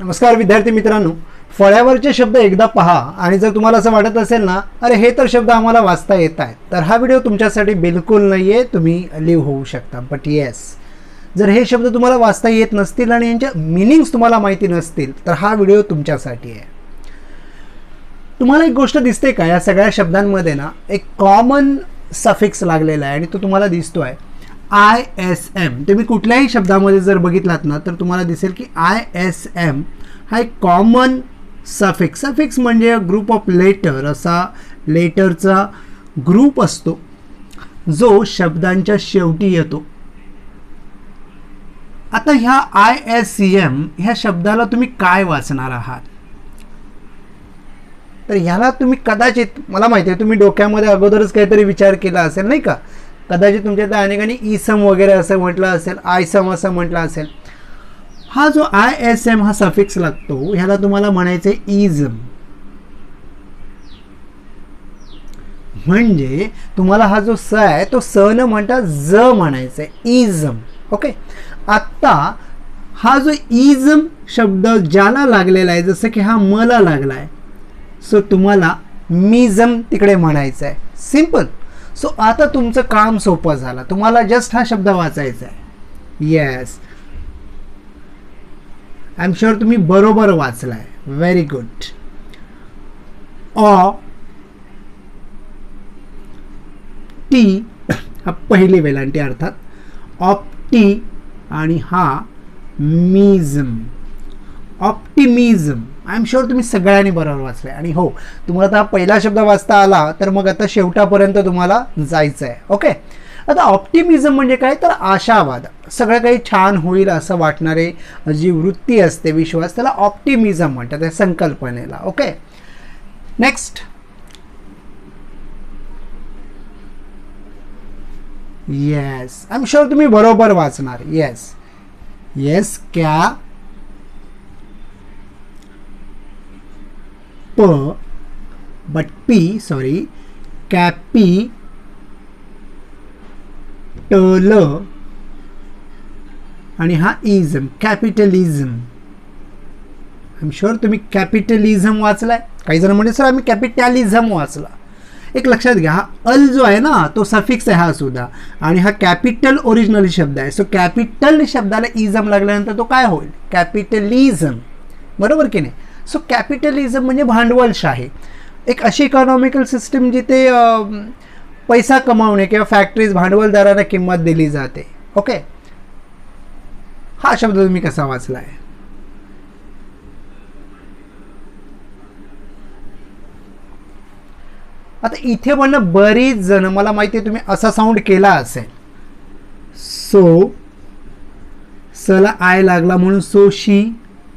नमस्कार विद्यार्थी मित्रांनो फळ्यावरचे शब्द एकदा पहा आणि जर तुम्हाला असं वाटत असेल ना अरे हे तर शब्द आम्हाला वाचता येत आहेत तर हा व्हिडिओ तुमच्यासाठी बिलकुल नाही आहे तुम्ही लिव्ह होऊ शकता. बट येस जर हे शब्द तुम्हाला वाचता येत नसतील आणि यांच्या मिनिंग्स तुम्हाला माहिती नसतील तर हा व्हिडिओ तुमच्यासाठी आहे. तुम्हाला एक गोष्ट दिसते का? या सगळ्या शब्दांमध्ये ना एक कॉमन सफिक्स लागलेला आहे आणि तो तुम्हाला दिसतो आहे आय एस एम. तुम्ही कुठल्याही शब्दामध्ये जर बघितलात ना तर तुम्हाला दिसेल की आय एस एम हा एक कॉमन सफिक्स सफिक्स म्हणजे ग्रुप ऑफ लेटर असा लेटरचा ग्रुप असतो जो शब्दांच्या शेवटी येतो. आता ह्या आय एस सी एम ह्या शब्दाला तुम्ही काय वाचणार आहात? तर ह्याला तुम्ही कदाचित मला माहिती आहे तुम्ही डोक्यामध्ये अगोदरच काहीतरी विचार केला असेल नाही का? कदाचित तुमच्या त्या अनेकांनी इसम वगैरे असं म्हटलं असेल आयसम असं म्हटलं असेल. हा जो आय एस एम हा सफिक्स लागतो ह्याला तुम्हाला म्हणायचं इजम म्हणजे तुम्हाला हा जो स आहे तो स न म्हणता ज म्हणायचं आहे इजम ओके? आत्ता हा जो इजम शब्द ज्याला लागलेला आहे जसं की हा मला लागला आहे सो तुम्हाला मिझम तिकडे म्हणायचं आहे सिंपल सो आता तुमचं काम सोपं झालं. तुम्हाला जस्ट हा शब्द वाचायचा आहे. येस आय एम शुअर तुम्ही बरोबर वाचलाय. व्हेरी गुड ऑ टी हा पहिली वेलांटी अर्थात ऑप्टी आणि हा मिझम ऑप्टिमिझम आय एम शुअर तुम्ही सगळ्यांनी बरोबर वाचले आणि हो तुम्हाला आता हा पहिला शब्द वाचता आला तर मग आता शेवटापर्यंत तुम्हाला जायचं आहे ओके आता ऑप्टिमिझम म्हणजे काय? तर आशावाद. सगळं काही छान होईल असं वाटणारे जी वृत्ती असते विश्वास त्याला ऑप्टिमिझम म्हणतात त्या संकल्पनेला. Okay next yes I am sure तुम्ही बरोबर वाचणार. येस येस क्या प बट सॉरी कॅपी टल आणि हा ism capitalism I am sure तुम्ही कॅपिटलिझम वाचलाय. काही जण म्हणजे सर आम्ही कॅपिटॅलिझम वाचला. एक लक्षात घ्या हा अल जो आहे ना तो सफिक्स आहे हा सुद्धा. आणि हा कॅपिटल ओरिजिनल शब्द आहे. सो कॅपिटल शब्दाला इझम लागल्यानंतर तो काय होईल? कॅपिटलिझम बरोबर की नाही? सो कॅपिटलिझम म्हणजे भांडवलशाही. एक अशी इकॉनॉमिकल सिस्टीम जिथे पैसा कमावणे किंवा फॅक्टरीज भांडवलदारांना किंमत दिली जाते. ओके हा शब्द तुम्ही कसा वाचला आहे आता इथे म्हणणं बरीच जण मला माहिती आहे तुम्ही असा साऊंड केला असेल. सो सला आय लागला म्हणून सोशी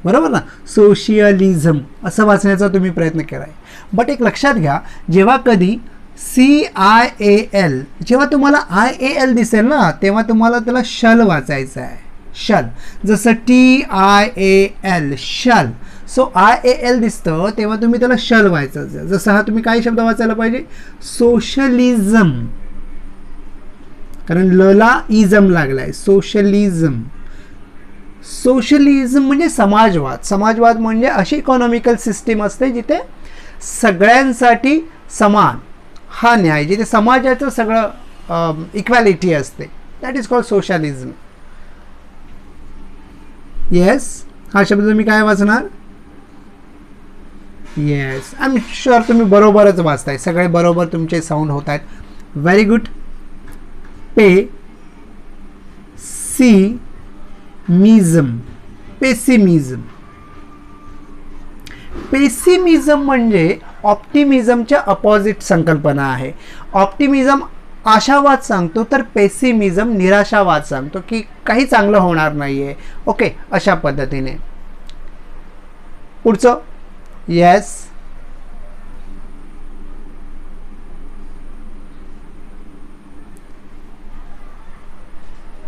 बरोबर ना? सोशियलिझम असं वाचण्याचा तुम्ही प्रयत्न केला आहे बट एक लक्षात घ्या जेव्हा कधी सी आय ए एल जेव्हा तुम्हाला आय ए एल दिसेल ना तेव्हा तुम्हाला त्याला शल वाचायचं आहे. शल. जसं टी आय ए एल शल. सो आय ए एल दिसतं तेव्हा तुम्ही त्याला शल व्हायचं जसं हा तुम्ही काय शब्द वाचायला पाहिजे? सोशलिझम. कारण लला इझम लागलाय. सोशलिझम. सोशलिझम म्हणजे समाजवाद. समाजवाद म्हणजे अशी इकॉनॉमिकल सिस्टीम असते जिथे सगळ्यांसाठी समान. हा न्याय. जिथे समाजाचं सगळं इक्वॅलिटी असते. That is called socialism yes हा शब्द तुम्ही काय वाचणार? येस आय एम शुअर तुम्ही बरोबरच वाचताय. सगळे बरोबर तुमचे साऊंड होत आहेत. व्हेरी गुड पे सी मिझम. पेसिमिझम. पेसिमिझम म्हणजे ऑप्टिमिझमच्या अपोजिट संकल्पना आहे. ऑप्टिमिझम आशावाद सांगतो तर पेसिमिझम निराशावाद सांगतो की काही चांगलं होणार नाही आहे ओके अशा पद्धतीने. पुढचं. येस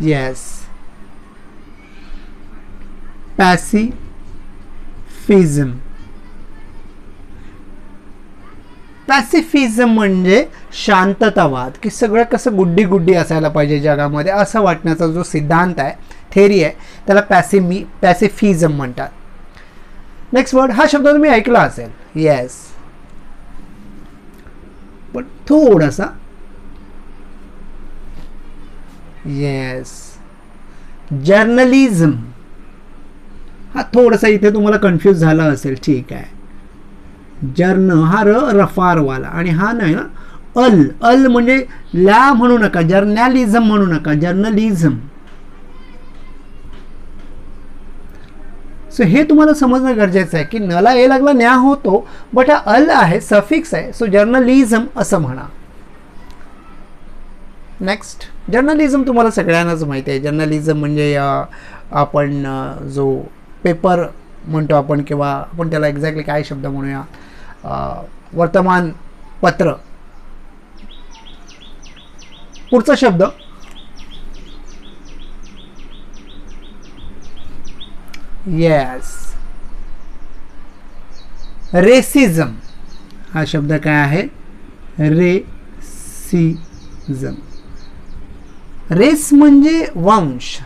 येस पॅसिफिझम पॅसिफिझम म्हणजे शांततावाद की सगळं कसं गुड्डी गुड्डी असायला पाहिजे जगामध्ये असं वाटण्याचा जो सिद्धांत आहे थेरी आहे त्याला पॅसिमी पॅसिफिझम म्हणतात. नेक्स्ट वर्ड हा शब्द तुम्ही ऐकला असेल. येस पण थोडासा. येस जर्नलिझम हा थोडासा इथे तुम्हाला कन्फ्यूज झाला असेल. ठीक आहे. जर्न हा र रफारवाला. आणि हा नाही ना अल. अल म्हणजे ला म्हणू नका जर्नॅलिझम म्हणू नका जर्नलिझम. सो हे तुम्हाला समजणं गरजेचं आहे की नला ए लागला न्या होतो बट हा अल आहे सफिक्स आहे सो जर्नलिझम असं म्हणा. नेक्स्ट जर्नलिझम तुम्हाला सगळ्यांनाच माहिती आहे. जर्नलिझम म्हणजे आपण जो पेपर म्हणतो आपण किंवा आपण त्याला एक्झॅक्टली काय शब्द म्हणूया? वर्तमान वर्तमानपत्र पुढचा शब्द. येस रेसिझम हा शब्द काय आहे? रेसिझम रेस म्हणजे वंश.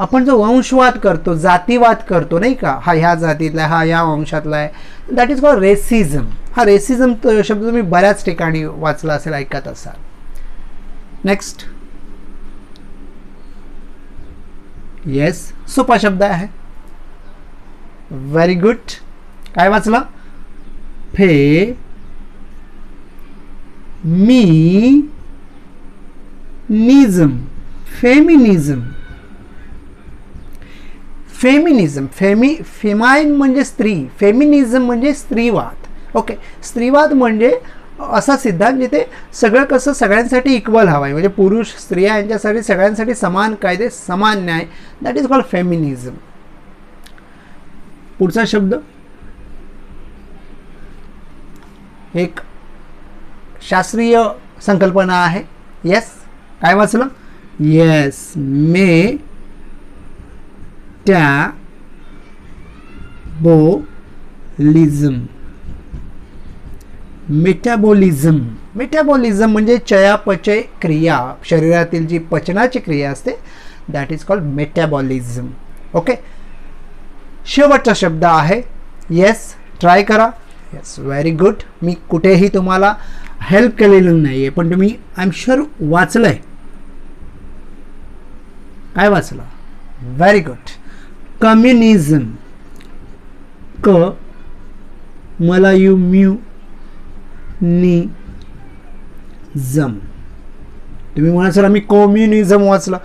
आपण जो वंशवाद करतो जातीवाद करतो नाही का? हा ह्या जातीतला आहे, हा ह्या वंशातला आहे. दॅट इज कॉल रेसिझम हा रेसिझम शब्द तुम्ही बऱ्याच ठिकाणी वाचला असेल ऐकत असाल. नेक्स्ट येस सोपा शब्द आहे. व्हेरी गुड काय वाचला? Feminism feminism feminism femi feminine म्हणजे स्त्री फेमिनिझम म्हणजे स्त्रीवाद. ओके स्त्रीवाद म्हणजे असा सिद्धांत जिथे सगळं कसं सगळ्यांसाठी इक्वल हवं आहे म्हणजे पुरुष स्त्रिया यांच्यासाठी सगळ्यांसाठी समान कायदे समान न्याय. दॅट इज कॉल्ड फेमिनिझम पुढचा शब्द. एक शास्त्रीय संकल्पना आहे. येस काय वाचलं? येस मे त्या बोलिझम. मेटाबॉलिझम म्हणजे चयापचय क्रिया. शरीरातील जी पचनाची क्रिया असते that is called metabolism okay शेवटचा शब्द आहे. येस ट्राय करा. येस व्हेरी गुड मी कुठेही तुम्हाला हेल्प केलेलं नाही आहे पण तुम्ही आय एम शुअर वाचलं आहे काय वाचलं? व्हेरी गुड कम्युनिझम क मला यू म्यू नी जम तुम्ही म्हणा सर आम्ही कम्युनिझम वाचला.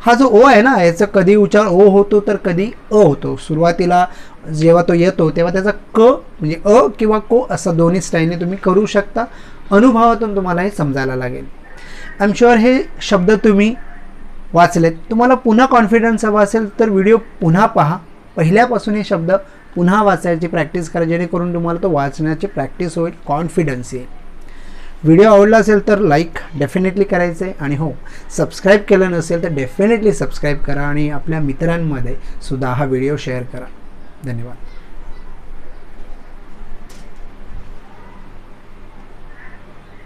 हा जो ओ आहे ना याचा कधी उच्चार ओ होतो तर कधी अ होतो. सुरुवातीला जेव्हा तो येतो तेव्हा त्याचा क म्हणजे अ किंवा को असा दोन्ही स्टाईलने तुम्ही करू शकता. अनुभवातून तुम्हाला हे समजायला लागेल. आय एम शुअर हे शब्द तुम्ही वाचलेत. तुम्हाला पुन्हा कॉन्फिडन्स हवा असेल तर व्हिडिओ पुन्हा पहा. पहिल्यापासून हे शब्द पुन्हा वाचायची प्रॅक्टिस करा जेणेकरून तुम्हाला तो वाचण्याची प्रॅक्टिस होईल कॉन्फिडन्स येईल. व्हिडिओ आवडला असेल तर लाईक डेफिनेटली करायचं आहे आणि हो सबस्क्राईब केलं नसेल तर डेफिनेटली सबस्क्राईब करा आणि आपल्या मित्रांमध्ये सुद्धा हा व्हिडिओ शेअर करा. धन्यवाद.